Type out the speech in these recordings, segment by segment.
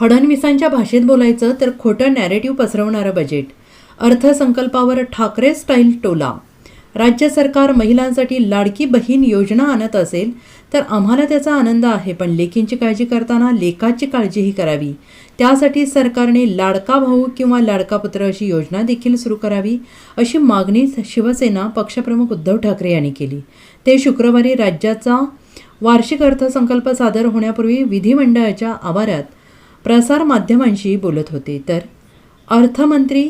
फडणवीसांच्या भाषेत बोलायचं तर खोटं नॅरेटिव्ह पसरवणारं बजेट अर्थसंकल्पावर ठाकरे स्टाईल टोला. राज्य सरकार महिलांसाठी लाडकी बहीण योजना आणत असेल तर आम्हाला त्याचा आनंद आहे पण लेखींची काळजी करताना लेखाची काळजीही करावी. त्यासाठी सरकारने लाडका भाऊ किंवा लाडका पुत्र अशी योजना देखील सुरू करावी अशी मागणी शिवसेना पक्षप्रमुख उद्धव ठाकरे यांनी केली. ते शुक्रवारी राज्याचा वार्षिक अर्थसंकल्प सादर होण्यापूर्वी विधिमंडळाच्या आवारात प्रसारमाध्यमांशी बोलत होते. तर अर्थमंत्री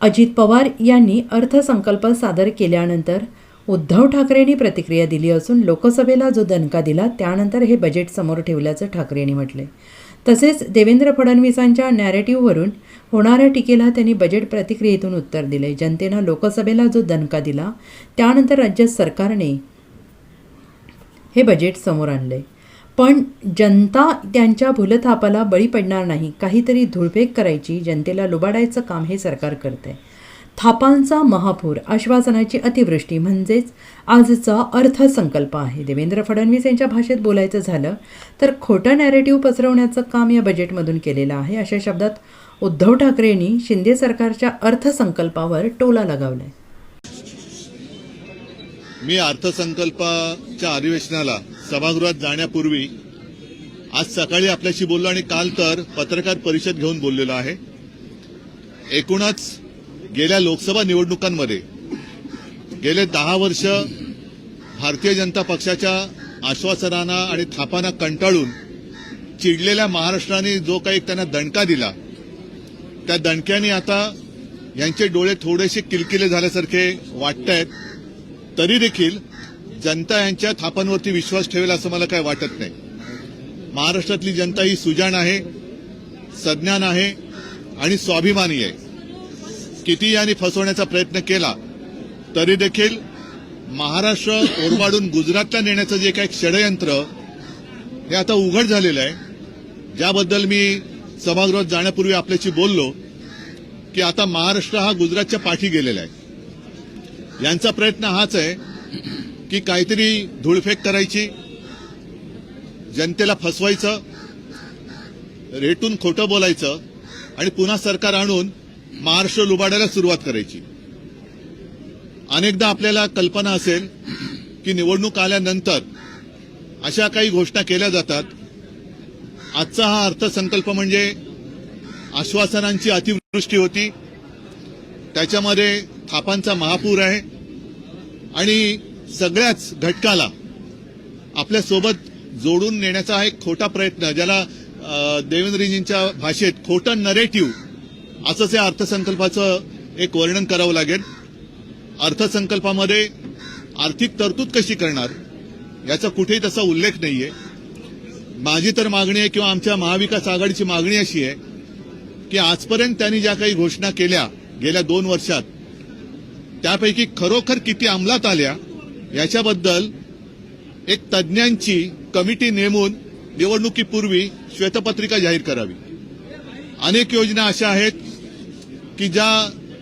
अजित पवार यांनी अर्थसंकल्प सादर केल्यानंतर उद्धव ठाकरेंनी प्रतिक्रिया दिली असून लोकसभेला जो दणका दिला त्यानंतर हे बजेट समोर ठेवल्याचं ठाकरेंनी म्हटलंय. तसेच देवेंद्र फडणवीसांच्या नॅरेटिव्हवरून होणाऱ्या टीकेला त्यांनी बजेट प्रतिक्रियेतून उत्तर दिले जनतेनं लोकसभेला जो दणका दिला त्यानंतर राज्य सरकारने हे बजेट समोर आणलंय. पण जनता त्यांच्या भूलथापाला बळी पडणार नाही. काहीतरी धुळफेक करायची जनतेला लुबाडायचं काम हे सरकार करतंय. थापांचा महापूर आश्वासनाची अतिवृष्टी म्हणजेच आजचा अर्थसंकल्प आहे. देवेंद्र फडणवीस यांच्या भाषेत बोलायचं झालं तर खोटं नॅरेटिव्ह पसरवण्याचं काम या बजेटमधून केलेलं आहे. अशा शब्दात उद्धव ठाकरेंनी शिंदे सरकारच्या अर्थसंकल्पावर टोला लगावलाय. मी अर्थसंकल्पाच्या अधिवेशनाला सभागृहात जाण्यापूर्वी आज सकाळी आपल्याशी बोललो आणि काल तर पत्रकार परिषद घेऊन बोललेलो आहे. एकूणच गेल्या लोकसभा निवडणुकांमध्ये गेले दहा वर्ष भारतीय जनता पक्षाच्या आश्वासनांना आणि थापांना कंटाळून चिडलेल्या महाराष्ट्राने जो काही त्यांना दणका दिला त्या दणक्याने आता यांचे डोळे थोडेसे किलकिले झाल्यासारखे वाटत आहेत तरी देखील जनता यांच्या थापांवरती विश्वास ठेवेल असं मला काय वाटत नाही. महाराष्ट्रातली जनता ही सुजाण आहे सज्ञान आहे आणि स्वाभिमानी आहे. किती यांनी फसवण्याचा प्रयत्न केला तरी देखील महाराष्ट्र ओरवाडून गुजरातला नेण्याचं जे काही षडयंत्र हे आता उघड झालेलं आहे. ज्याबद्दल मी सभागृहात जाण्यापूर्वी आपल्याशी बोललो की आता महाराष्ट्र हा गुजरातच्या पाठी गेलेला आहे. यांचा प्रयत्न हाच आहे की काहीतरी धूळफेक करायची जनतेला फसवायचं रेटून खोटं बोलायचं आणि पुन्हा सरकार आणून महाराष्ट्र लुबाडायला सुरुवात करायची. अनेकदा आपल्याला कल्पना असेल की निवडणूक आल्यानंतर अशा काही घोषणा केल्या जातात. आजचा हा अर्थसंकल्प म्हणजे आश्वासनांची अतिवृष्टी होती. त्याच्यामध्ये थापांचा महापूर आहे. आणि सगळ्याच घटकाला आपल्यासोबत जोडून नेण्याचा हा एक खोटा प्रयत्न ज्याला देवेंद्रजींच्या भाषेत खोटं नरेटिव्ह असंच या अर्थसंकल्पाचं एक वर्णन करावं लागेल. अर्थसंकल्पामध्ये आर्थिक तरतूद कशी करणार याचा कुठेही तसा उल्लेख नाहीये. माझी तर मागणी आहे किंवा आमच्या महाविकास आघाडीची मागणी अशी आहे की आजपर्यंत त्यांनी ज्या काही घोषणा केल्या गेल्या दोन वर्षात त्यापैकी खरोखर किती अंमलात आल्या याच्याबद्दल एक तज्ज्ञांची कमिटी नेमून निवडणुकीपूर्वी श्वेतपत्रिका जाहीर करावी. अनेक योजना अशा आहेत की ज्या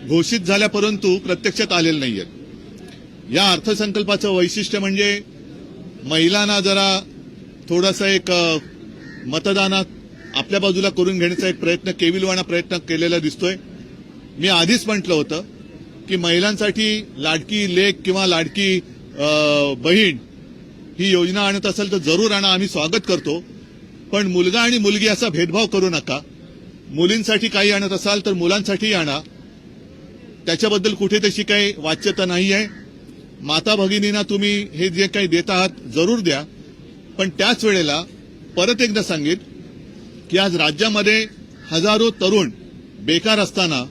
घोषित झाल्या परंतु प्रत्यक्षात आलेल्या नाही आहेत या अर्थसंकल्पाचं वैशिष्ट्य म्हणजे महिलांना जरा थोडासा एक मतदानात आपल्या बाजूला करून घेण्याचा एक प्रयत्न केविलवाणा प्रयत्न केलेला दिसतोय. मी आधीच म्हटलं होतं की महिलांसाठी लाडकी लेख किंवा लाडकी बहीण ही योजना आणत असेल तर जरूर आणा आम्ही स्वागत करतो. पण मुलगा आणि मुलगी असा भेदभाव करू नका. मुलींसाठी काही आणत असाल तर मुलांसाठी आणा. त्याच्याबद्दल कुठे तशी काही वाच्यता नाही आहे माता भगिनींना तुम्ही हे जे काही देत आहात जरूर द्या. पण त्याच वेळेला परत एकदा सांगेन की आज राज्यामध्ये हजारो तरुण बेकार असताना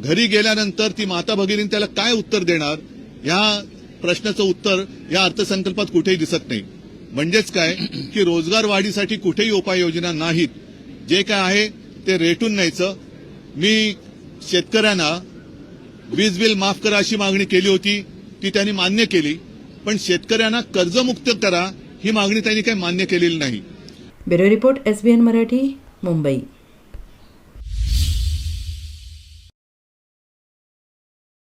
घरी गेल्यानंतर ती माता भगिनी त्याला काय उत्तर देणार? ह्या प्रश्नाचं उत्तर या अर्थसंकल्पात कुठेही दिसत नाही. म्हणजेच काय? की रोजगार वाढीसाठी कुठेही उपाययोजना नाहीत. जे काय आहे ते रेटून न्यायचं. मी शेतकऱ्यांना वीज बिल माफ करा अशी मागणी केली होती ती त्यांनी मान्य केली. पण शेतकऱ्यांना कर्जमुक्त करा ही मागणी त्यांनी काही मान्य केलेली नाही. Bureau report SBN Marathi Mumbai.